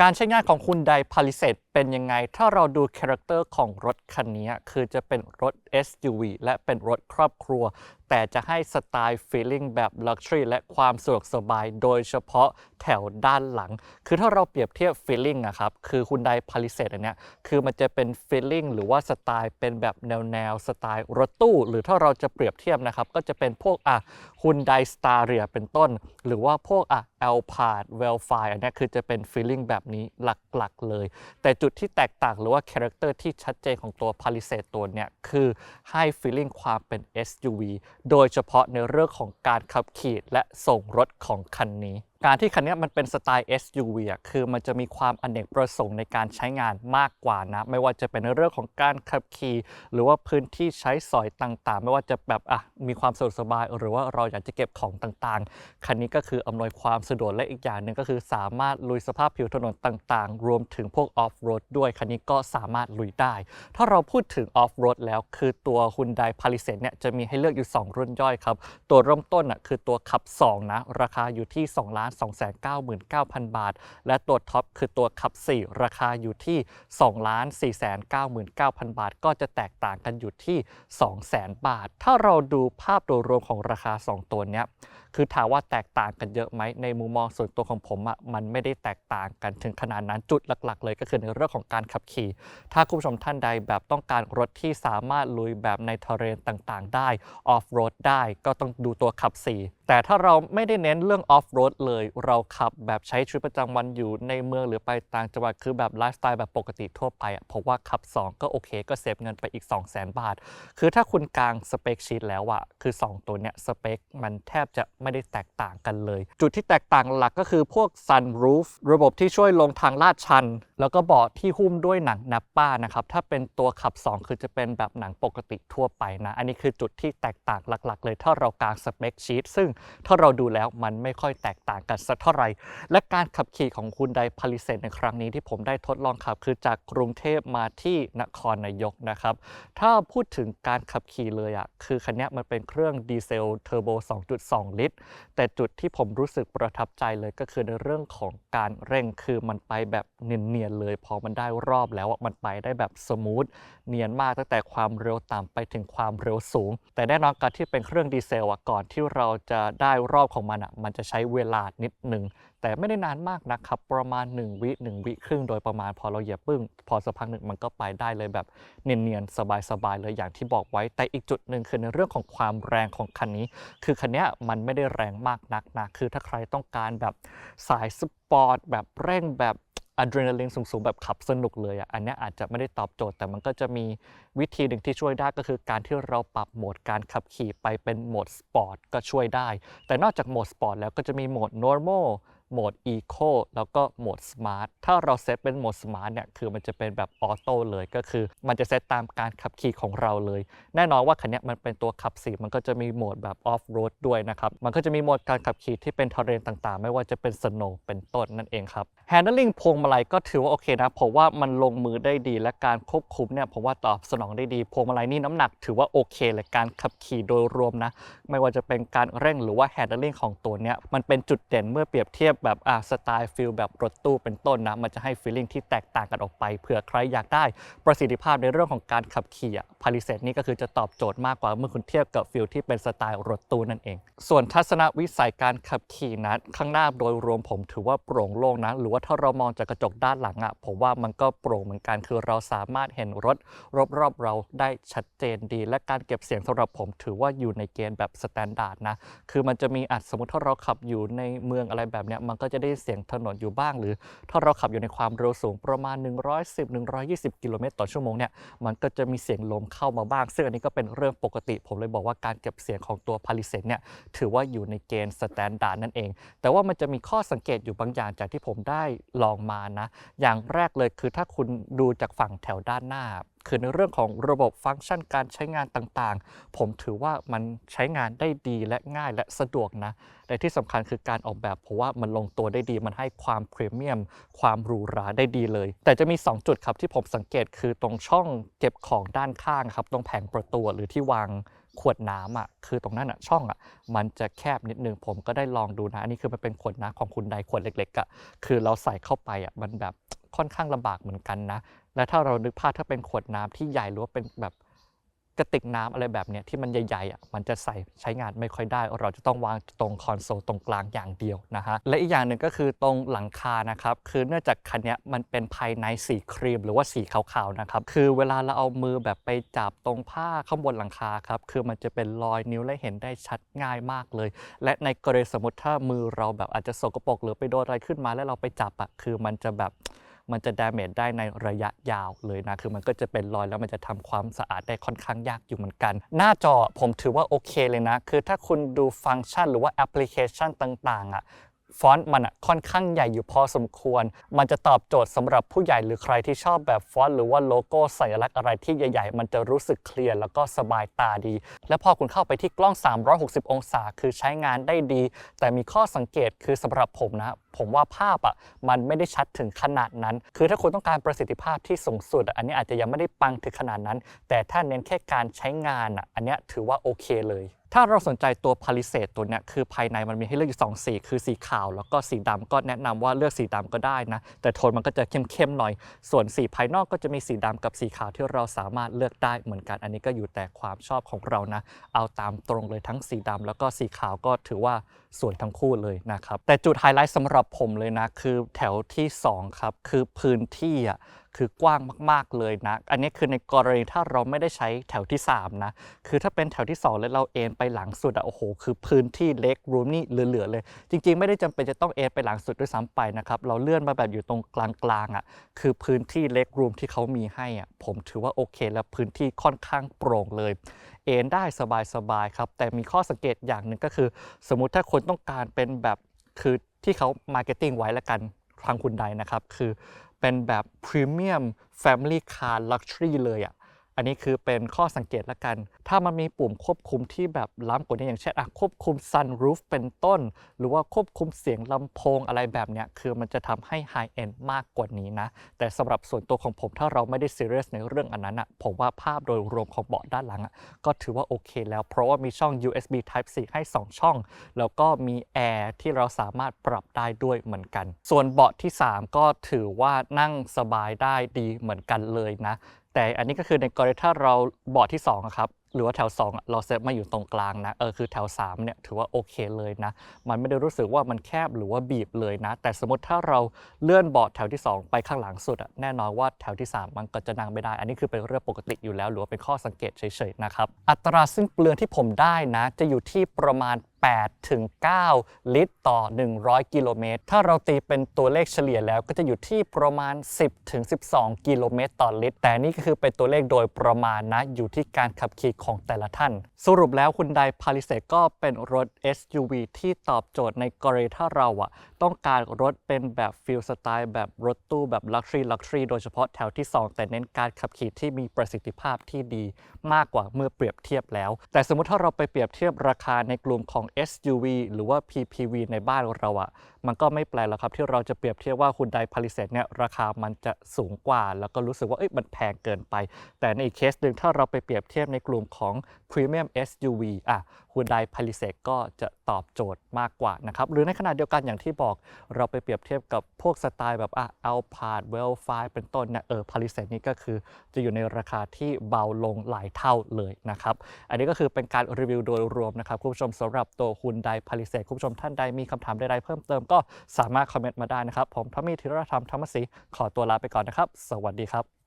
การใช้งานของคุณไดพาริเซต เป็นยังไง ถ้าเราดูคาแรคเตอร์ของรถคันนี้คือจะเป็นรถ SUV และเป็นรถครอบครัว แต่จะให้สไตล์ feeling แบบ luxury และความสะดวกสบาย โดยเฉพาะแถวด้านหลัง คือถ้าเราเปรียบเทียบ feeling อะครับ คือคุณไดพาลิเซตอันเนี้ยคือมันจะเป็น feeling หรือว่าสไตล์เป็นแบบแนวแนวสไตล์รถตู้ หรือถ้าเราจะเปรียบเทียบนะครับ ก็จะเป็นพวกอะคุณไดสตาร์เรียเป็นต้น หรือว่าพวกอะ Alphard w e l f i อันเนี้ยคือจะเป็น feeling แบบนี้หลักๆเลย แต่จุดที่แตกต่างหรือว่าคาแรคเตอร์ที่ชัดเจนของตัว Palisade ตัวเนี้ยคือให้ฟีลลิ่งความเป็น SUV โดยเฉพาะในเรื่องของการขับขี่และส่งรถของคันนี้ การที่คันนี้มันเป็นสไตล์ SUV อะคือมันจะมีความอเนกประสงค์ในการใช้งานมากกว่านะ ไม่ว่าจะเป็นเรื่องของการขับขี่ หรือว่าพื้นที่ใช้สอยต่างๆ ไม่ว่าจะแบบอะมีความสะดวกสบาย หรือว่าเราอยากจะเก็บของต่างๆ คันนี้ก็คืออำนวยความสะดวกและอีกอย่างหนึ่งก็คือสามารถลุยสภาพผิวถนนต่างๆ รวมถึงพวกออฟโรดด้วย คันนี้ก็สามารถลุยได้ ถ้าเราพูดถึงออฟโรดแล้ว คือตัว Hyundai Palisade เนี่ยจะมีให้เลือกอยู่ 2 รุ่นย่อยครับตัวเริ่มต้นอะคือตัวขับ 2 นะ ราคาอยู่ที่2 2 9 9 299,000 บาท และตัวท็อปคือตัวขับ 4 ราคาอยู่ที่ 2 4 9 9 0 0 0 บาท ก็จะแตกต่างกันอยู่ที่ 200,000 บาท ถ้าเราดูภาพโดยรวมของราคา 2 ตัวนี้คือถามว่าแตกต่างกันเยอะไหมในมุมมองส่วนตัวของผมอะมันไม่ได้แตกต่างกันถึงขนาดนั้นจุดหลัก ๆ เลยก็คือในเรื่องของการขับขี่ ถ้าคุณผู้ชมท่านใดแบบต้องการรถที่สามารถลุยแบบในทะเรนต่างๆ ได้ออฟโรดได้ก็ต้องดูตัวขับ 4แต่ถ้าเราไม่ได้เน้นเรื่องออฟโรดเลย เราขับแบบใช้ชีวิตประจำวันอยู่ในเมืองหรือไปต่างจังหวัดคือแบบไลฟ์สไตล์แบบปกติทั่วไปอะผมว่าขับ 2 ก็โอเค ก็เซฟเงินไปอีก 2 0 0 0 0 0 บาท คือถ้าคุณกลางสเปคชีตแล้วอะคือ 2 ตัวเนี้ยสเปคมันแทบจะไม่ได้แตกต่างกันเลย จุดที่แตกต่างหลักก็คือพวก sunroof ระบบที่ช่วยลงทางลาดชันแล้วก็เบาะที่หุ้มด้วยหนังนับป้านะครับ ถ้าเป็นตัวขับ 2 คือจะเป็นแบบหนังปกติทั่วไปนะ อันนี้คือจุดที่แตกต่างหลัก ๆ เลยถ้าเรากางสเปคชีตซึ่งถ้าเราดูแล้วมันไม่ค่อยแตกต่างกันสักเท่าไหร่ และการขับขี่ของคุณไดพาลิเซในครั้งนี้ที่ผมได้ทดลองขับคือจากกรุงเทพมาที่นครนายกนะครับ ถ้าพูดถึงการขับขี่เลยอะ่ะคือคันนี้มันเป็นเครื่องดีเซลเทอร์โบ 2.2 ลิตร แต่จุดที่ผมรู้สึกประทับใจเลยก็คือในเรื่องของการเร่งคือมันไปแบบเนียนๆเลย พอมันได้รอบแล้วมันไปได้แบบสมูทเนียนมากตั้งแต่ความเร็วต่ำไปถึงความเร็วสูง แต่แน่นอนการที่เป็นเครื่องดีเซลอะก่อนที่เราจะได้รอบของมันอะมันจะใช้เวลานิดหนึ่งแต่ไม่ได้นานมากนะครับ ประมาณ 1 วิ 1 วิครึ่งโดยประมาณพอเราเหยียบปึ้ง พอสักพักหนึ่งมันก็ไปได้เลยแบบเนียนๆ สบายๆ เลยอย่างที่บอกไว้ แต่อีกจุดหนึ่งคือในเรื่องของความแรงของคันนี้ คือคันนี้มันไม่ได้แรงมากนักนะ คือถ้าใครต้องการแบบสายสปอร์ตแบบเร่งแบบ อะดรีนาลีนสูงๆ แบบขับสนุกเลยอะอันนี้อาจจะไม่ได้ตอบโจทย์ แต่มันก็จะมีวิธีหนึ่งที่ช่วยได้ก็คือการที่เราปรับโหมดการขับขี่ไปเป็นโหมดสปอร์ตก็ช่วยได้ แต่นอกจากโหมดสปอร์ตแล้วก็จะมีโหมด normal โหมด Eco แล้วก็โหมด Smart ถ้าเราเซตเป็นโหมด Smart เนี่ยคือมันจะเป็นแบบออโต้เลยก็คือ มันจะเซตตามการขับขี่ของเราเลย แน่นอนว่าคันนี้มันเป็นตัวขับสีมันก็จะมีโหมดแบบออฟโรดด้วยนะครับ มันก็จะมีโหมดการขับขี่ที่เป็นทะเรนต่างๆ ไม่ว่าจะเป็นสโนว์เป็นต้นนั่นเองครับ Handling พวงมาลัยก็ถือว่าโอเคนะผมว่ามันลงมือได้ดีและการควบคุมเนี่ยผมว่าตอบสนองได้ดีพวงมาลัยนี่น้ำหนักถือว่าโอเคเลยการขับขี่โดยรวมนะไม่ว่าจะเป็นการเร่งหรือว่า handling ของตัวเนี้ยมันเป็นจุดเด่นเมื่อเปรียบเทียบแบบอะสไตล์ฟิลแบบรถตู้เป็นต้นนะมันจะให้ feeling ที่แตกต่างกันออกไปเผื่อใครอยากได้ประสิทธิภาพในเรื่องของการขับขี่อะพาลิเซตนี่ก็คือจะตอบโจทย์มากกว่าเมื่อคุณเทียบกับฟิลที่เป็นสไตล์รถตู้นั่นเอง ส่วนทัศนวิสัยการขับขี่นะข้างหน้าโดยรวมผมถือว่าโปร่งโล่งนะหรือว่าถ้าเรามองจากกระจกด้านหลังอะผมว่ามันก็โปร่งเหมือนกันคือเราสามารถเห็นรถรอบๆเราได้ชัดเจนดี และการเก็บเสียงสำหรับผมถือว่าอยู่ในเกณฑ์แบบสแตนดาร์ดนะคือมันจะมีอาจสมมติถ้าเราขับอยู่ในเมืองอะไรแบบเนี้ยมันก็จะได้เสียงถนนอยู่บ้าง หรือถ้าเราขับอยู่ในความเร็วสูงประมาณ 110-120 กิโลเมตรต่อชั่วโมงเนี่ยมันก็จะมีเสียงลมเข้ามาบ้าง ซึ่งอันนี้ก็เป็นเรื่องปกติ ผมเลยบอกว่าการเก็บเสียงของตัวพาลิเซนเนี่ยถือว่าอยู่ในเกณฑ์สแตนดาร์ดนั่นเอง แต่ว่ามันจะมีข้อสังเกตอยู่บางอย่างจากที่ผมได้ลองมานะ อย่างแรกเลยคือถ้าคุณดูจากฝั่งแถวด้านหน้า คือในเรื่องของระบบฟังก์ชันการใช้งานต่างๆ ผมถือว่ามันใช้งานได้ดีและง่ายและสะดวกนะแต่ที่สำคัญคือการออกแบบเพราะว่ามันลงตัวได้ดีมันให้ความพรีเมียม ความหรูหราได้ดีเลย แต่จะมี 2 จุดครับที่ผมสังเกตคือตรงช่องเก็บของด้านข้างครับตรงแผงประตูหรือที่วางขวดน้ำอะคือตรงนั้นอะช่องอะมันจะแคบนิดนึงผมก็ได้ลองดูนะ อันนี้คือมันเป็นขวดน้ำของคุณใดขวดเล็กๆอะคือเราใส่เข้าไปอะมันแบบ ค่อนข้างลำบากเหมือนกันนะ และถ้าเรานึกภาพถ้าเป็นขวดน้ำที่ใหญ่หรือว่าเป็นแบบกระติกน้ำอะไรแบบเนี้ยที่มันใหญ่ๆอะมันจะใส่ใช้งานไม่ค่อยได้ เราจะต้องวางตรงคอนโซลตรงกลางอย่างเดียวนะฮะและอีกอย่างหนึ่งก็คือตรงหลังคานะครับคือเนื่องจากคันนี้มันเป็นภายในสีครีมหรือว่าสีขาวๆนะครับคือเวลาเราเอามือแบบไปจับตรงผ้าข้างบนหลังคาครับคือมันจะเป็นรอยนิ้วและเห็นได้ชัดง่ายมากเลย และในกรณีสมมติถ้ามือเราแบบอาจจะสกปรกหรือไปโดนอะไรขึ้นมาแล้วเราไปจับอะคือมันจะแบบ มันจะดาเมจได้ในระยะยาวเลยนะ คือมันก็จะเป็นรอยแล้วมันจะทำความสะอาดได้ค่อนข้างยากอยู่เหมือนกัน หน้าจอผมถือว่าโอเคเลยนะ คือถ้าคุณดูฟังก์ชันหรือว่าแอปพลิเคชันต่างๆอะ ฟอนต์มันอะค่อนข้างใหญ่อยู่พอสมควร มันจะตอบโจทย์สำหรับผู้ใหญ่หรือใครที่ชอบแบบฟอนต์หรือว่าโลโก้สัญลักษณ์อะไรที่ใหญ่ๆ มันจะรู้สึกเคลียร์แล้วก็สบายตาดี และพอคุณเข้าไปที่กล้อง 360 องศา คือใช้งานได้ดี แต่มีข้อสังเกตคือสำหรับผมนะผมว่าภาพอะมันไม่ได้ชัดถึงขนาดนั้น คือถ้าคุณต้องการประสิทธิภาพที่สูงสุด อันนี้อาจจะยังไม่ได้ปังถึงขนาดนั้น แต่ถ้าเน้นแค่การใช้งานอะอันนี้ถือว่าโอเคเลย ถ้าเราสนใจตัวพาลิเซตตัวเนี้ยคือภายในมันมีให้เลือกอยู่สองสี คือสีขาว แล้วก็สีดำก็แนะนำว่าเลือกสีดำก็ได้นะ แต่โทนมันก็จะเข้มๆหน่อย ส่วนสีภายนอกก็จะมีสีดำกับสีขาวที่เราสามารถเลือกได้เหมือนกัน อันนี้ก็อยู่แต่ความชอบของเรานะ เอาตามตรงเลยทั้งสีดำแล้วก็สีขาวก็ถือว่า สวยทั้งคู่เลยนะครับ แต่จุดไฮไลท์สำหรับผมเลยนะ คือแถวที่สองครับ คือพื้นที่อะคือกว้างมาก ๆ เลยนะ อันนี้คือในกรณีถ้าเราไม่ได้ใช้แถวที่ 3 นะ คือถ้าเป็นแถวที่ 2 แล้วเราเอนไปหลังสุดอะโอ้โห คือพื้นที่เล็กรูมนี่เหลือ ๆ เลย จริง ๆ ไม่ได้จำเป็นจะต้องเอนไปหลังสุดด้วยซ้ำไปนะครับ เราเลื่อนมาแบบอยู่ตรงกลางๆอะคือพื้นที่เล็กรูมที่เขามีให้อะผมถือว่าโอเค และพื้นที่ค่อนข้างโปร่งเลย เอนได้สบายๆครับ แต่มีข้อสังเกตอย่างหนึ่งก็คือ สมมุติถ้าคนต้องการเป็นแบบคือที่เขามาร์เก็ตติ้งไว้แล้วกันทางคุณใดนะครับ คือเป็นแบบพรีเมียม Family Car Luxury เลยอะ่ะ อันนี้คือเป็นข้อสังเกตละกัน ถ้ามันมีปุ่มควบคุมที่แบบล้ำกว่านี้อย่างเช่นอะควบคุม Sunroof เป็นต้น หรือว่าควบคุมเสียงลำโพงอะไรแบบเนี้ยคือมันจะทำให้ High End มากกว่านี้นะ แต่สำหรับส่วนตัวของผมถ้าเราไม่ได้ serious ในเรื่องอันนั้นอะผมว่าภาพโดยรวมของเบาะด้านหลังอะก็ถือว่าโอเคแล้ว เพราะว่ามีช่อง USB Type C ให้ 2 ช่อง แล้วก็มีแอร์ที่เราสามารถปรับได้ด้วยเหมือนกัน ส่วนเบาะที่ 3 ก็ถือว่านั่งสบายได้ดีเหมือนกันเลยนะ แต่อันนี้ก็คือในกรณีถ้าเราเบาะที่2อะครับหรือว่าแถว2อะเราเซตมาอยู่ตรงกลางนะเออคือแถว3เนี่ยถือว่าโอเคเลยนะ มันไม่ได้รู้สึกว่ามันแคบหรือว่าบีบเลยนะ แต่สมมติถ้าเราเลื่อนเบาะแถวที่ 2 ไปข้างหลังสุดอะแน่นอนว่าแถวที่ 3 มันก็จะนั่งไม่ได้ อันนี้คือเป็นเรื่องปกติอยู่แล้ว หรือว่าเป็นข้อสังเกตเฉยๆนะครับอัตราสิ้นเปลืองที่ผมได้นะ จะอยู่ที่ประมาณ 8 ถึง 9 ลิตรต่อ 100 กิโลเมตร ถ้าเราตีเป็นตัวเลขเฉลี่ยแล้วก็จะอยู่ที่ประมาณ 10 ถึง 12 กิโลเมตรต่อลิตร แต่นี่ก็คือเป็นตัวเลขโดยประมาณนะ อยู่ที่การขับขี่ของแต่ละท่าน สรุปแล้วคุณไดพาลิเซก็เป็นรถ SUV ที่ตอบโจทย์ในกรณีถ้าเราอะ ต้องการรถเป็นแบบฟิลสไตล์แบบรถตู้แบบ Luxury Luxury โดยเฉพาะแถวที่ 2 แต่เน้นการขับขี่ที่มีประสิทธิภาพที่ดีมากกว่าเมื่อเปรียบเทียบแล้ว แต่สมมติถ้าเราไปเปรียบเทียบราคาในกลุ่มของ SUV หรือว่า PPV ในบ้านเราอะ มันก็ไม่แปลกหรอกครับที่เราจะเปรียบเทียบว่าคุณไดพาลิเซตเนี่ยราคามันจะสูงกว่า แล้วก็รู้สึกว่าเอ้ยมันแพงเกินไป แต่ในอีกเคสหนึ่งถ้าเราไปเปรียบเทียบในกลุ่มของ Premium SUV อะคุณไดพาลิเซตก็จะตอบโจทย์มากกว่านะครับหรือในขณะเดียวกันอย่างที่บอกเราไปเปรียบเทียบกับพวกสไตล์แบบอะเอาพาดเวลไฟเป็นต้นเนี่ยเออพาลิเซตนี่ก็คือจะอยู่ในราคาที่เบาลงหลายเท่าเลยนะครับอันนี้ก็คือเป็นการรีวิวโดยรวมนะครับคุณผู้ชมสำหรับตัวคุณไดพาลิเซตคุณผู้ชมท่านใดมีคำถามใดๆเพิ่มเติมก็สามารถคอมเมนต์มาได้นะครับ ผมพระมีธีรธรรมธรรมศรีขอตัวลาไปก่อนนะครับ สวัสดีครับ